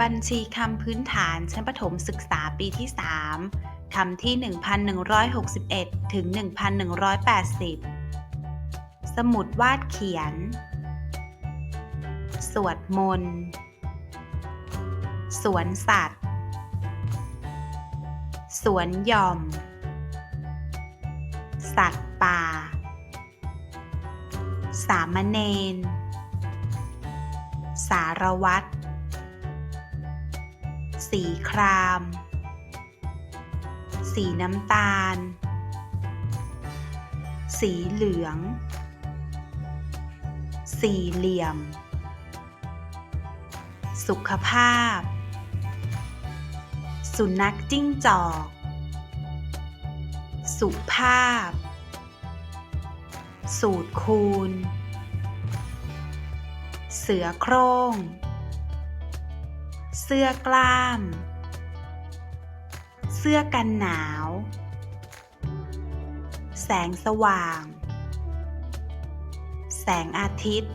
บัญชีคำพื้นฐานชั้นประถมศึกษาปีที่ 3 คำที่ 1161 ถึง 1180 สมุดวาดเขียน สวดมนต์ สวนสัตว์ สวนหย่อม สัตว์ป่า สามเณร สารวัตร สีคราม สีน้ำตาล สีเหลือง สี่เหลี่ยม สุขภาพ สุนัขจิ้งจอก สุภาพ สูตรคูณ เสือโคร่ง เสื้อกล้าม เสื้อกันหนาว แสงสว่าง แสงอาทิตย์